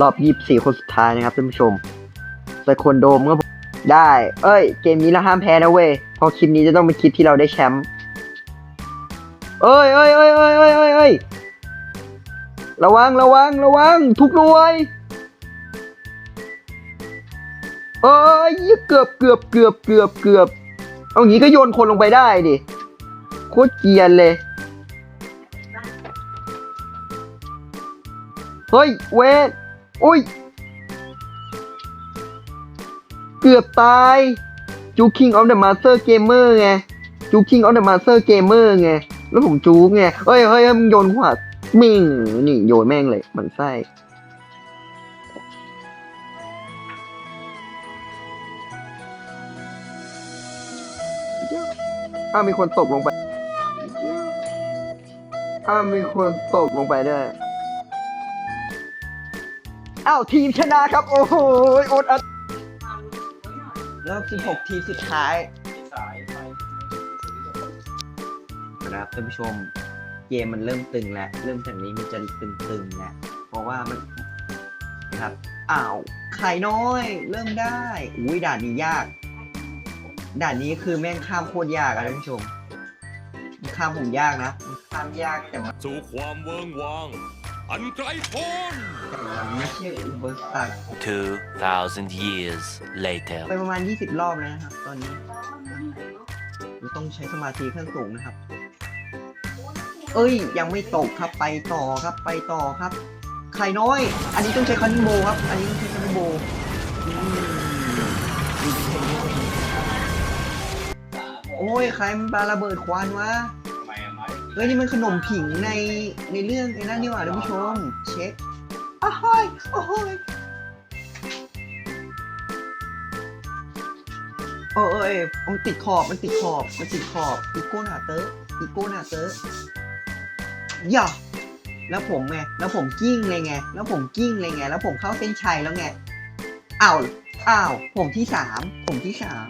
รอบยี่สี่คนสุดท้ายนะครับท่านผู้ชมแต่คนโดมก็ได้ เอ้ย เกมนี้เราห้ามแพ้นะเว้ยเพราะคลิปนี้จะต้องเป็นคลิปที่เราได้แชมป์เอ้ยเอ้ยเอ้ยเอ้ยเอ้ยเอ้ยเอ้ยระวังระวังระวัง ทุกหน่วยเอ้ยเกือบเกือบเกือบเกือบเกือบเอางี้ก็โยนคนลงไปได้ดิโคตรเกียนเลยเฮ้ยเวท อุ้ย เกือบตายจูคิงออฟเดอะมาสเตอร์เกมเมอร์ไงจูคิงออฟเดอะมาสเตอร์เกมเมอร์ไง แล้วผมจูไง เฮ้ยเฮ้ยมึงโยนขวาดมิงนี่โยนแม่งเลยมือนไส้อ้ามีคนตกลงไปอ้ามีคนตกลงไปได้ อ้าวทีมชนะครับ โอ้โหอดอัดรอบ16 ทีมสุดท้ายครับท่านผู้ชมเกมมันเริ่มตึงแล้ว เริ่มจากนี้มันจะตึงๆแล้วเพราะว่ามันนะครับอ้าวไข่น้อย เริ่มได้อุ้ยด่านนี้ยาก ด่านนี้คือแม่งข้ามโคตรยากอะท่านผู้ชมมันข้ามผมยากนะมันข้ามยากแต่มันสู่ความเวิงวางอันไกลโพ้นแต่มัน ไม่ใช่อุปสรรค2,000 years later. ไปประมาณ 20 รอบแล้วนะครับ ตอนนี้เราต้องใช้สมาธิขั้นสูงนะครับ เอ้ย ยังไม่ตกครับไปต่อครับไปต่อครับ ไข่น้อย อันนี้ต้องใช้คันโบครับ อันนี้ต้องใช้คันโบโอ้ยใครมันปาระเบิดควันวะเฮ้ยนี่มันขนมผิงในในเรื่องไอ้นั่นนี่หว่าท่านผู้ชม เช็ค อ้าวเฮ้ยโอ้ยเออเออเออมันติดขอบ มันติดขอบ มันติดขอบ อีโก้หนาเตอร์อีโก้หนาเตอร์ย่าแล้วผมไง แล้วผมกิ้งเลยไง แล้วผมกิ้งเลยไง แล้วผมเข้าเส้นชัยแล้วไง อ้าว อ้าว ผมที่สาม ผมที่สาม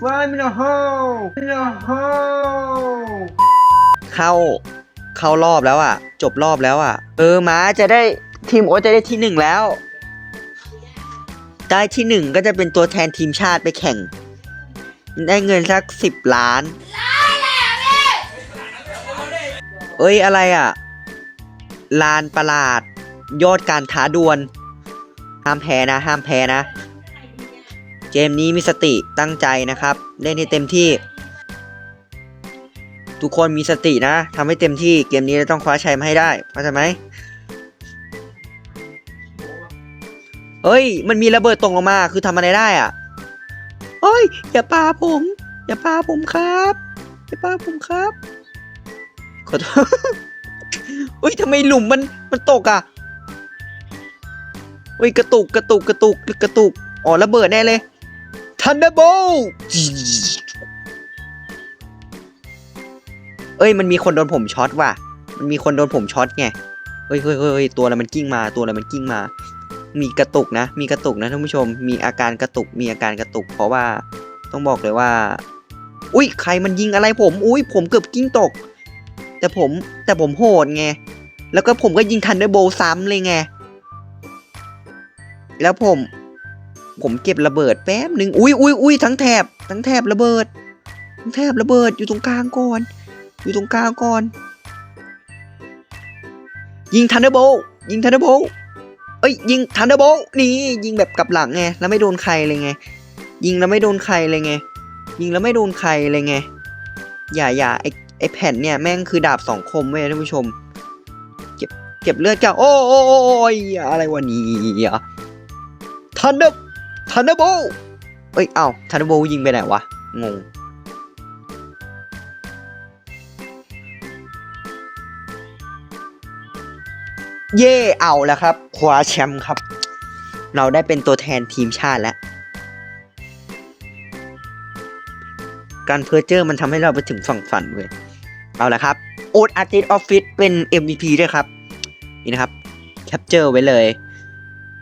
ฟายมินาโฮมินาโฮเข้า เข้ารอบแล้วอะ จบรอบแล้วอะ เออมาจะได้ทีมโอตจะได้ที่หนึ่งแล้ว ได้ที่หนึ่งก็จะเป็นตัวแทนทีมชาติไปแข่ง ได้เงินสักสิบล้าน เอ้ยอะไรอะ ลานประหลาด ยอดการท้าดวล ห้ามแพ้นะ ห้ามแพ้นะ เกมนี้มีสติตั้งใจนะครับ เล่นให้เต็มที่ ทุกคนมีสตินะทำให้เต็มที่เกมนี้เราต้องคว้าชัยมาให้ได้เข้าใจไหมเฮ้ย มันมีระเบิดตกลงมาคือทำอะไรได้อะเฮ้ย อย่าปาผม อย่าปาผมครับ อย่าปาผมครับขอโทษเฮ้ยทำไมหลุมมันมันตกอะเฮ้ยกระตุกกระตุกกระตุกกระตุกอ๋อระเบิดแน่เลย Thunderbolt เอ้ เอ้ยมันมีคนโดนผมช็อตว่ะ มันมีคนโดนผมช็อตไงเฮ้ยเฮ้ยเฮ้ยตัวอะไรมันกิ้งมาตัวอะไรมันกิ้งมา มีกระตุกนะ มีกระตุกนะท่านผู้ชม มีอาการกระตุก มีอาการกระตุก เพราะว่าต้องบอกเลยว่า อุ้ยใครมันยิงอะไรผม อุ้ยผมเกือบกิ้งตก แต่ผมแต่ผมโหดไง แล้วก็ผมก็ยิงทันด้วยโบซ้ำเลยไง แล้วผม ผมเก็บระเบิดแป๊บหนึ่งอุ้ยอุ้ยอุ้ยทั้งแถบทั้งแถบระเบิด ทั้งแถบระเบิดอยู่ตรงกลางก่อน อยู่ตรงกลางก่อน ยิงทันเดอร์โบยิงทันเดอร์โบเอ้ยยิงทันเดอร์โบนี่ยิงแบบกลับหลังไงแล้วไม่โดนใครเลยไง ยิงแล้วไม่โดนใครเลยไง ยิงแล้วไม่โดนใครเลยไง อย่าอย่าไอไอแผ่นเนี่ยแม่งคือดาบสองคมเว้ยท่านผู้ชม เก็บเก็บเลือดกันโอ้โอยอะไรวะนี่ยทันเดอร์ทันเดอร์โบเอ้ยเอ้าทันเดอร์โบยิงไปไหนวะงง เย่เอาแล้วครับคว้าแชมป์ครับ เราได้เป็นตัวแทนทีมชาติแล้ว การเพอร์เจอร์มันทำให้เราไปถึงฝั่งฝันเว้ยเอาละครับโอ๊ตอาร์ติสออฟฟิศเป็น MVP ด้วยครับ นี่นะครับ แคปเจอร์ไว้เลย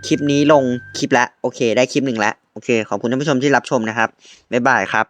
คลิปนี้ลงคลิปแล้วโอเค ได้คลิปหนึ่งแล้วโอเค ขอบคุณท่านผู้ชมที่รับชมนะครับ บ๊ายบายครับ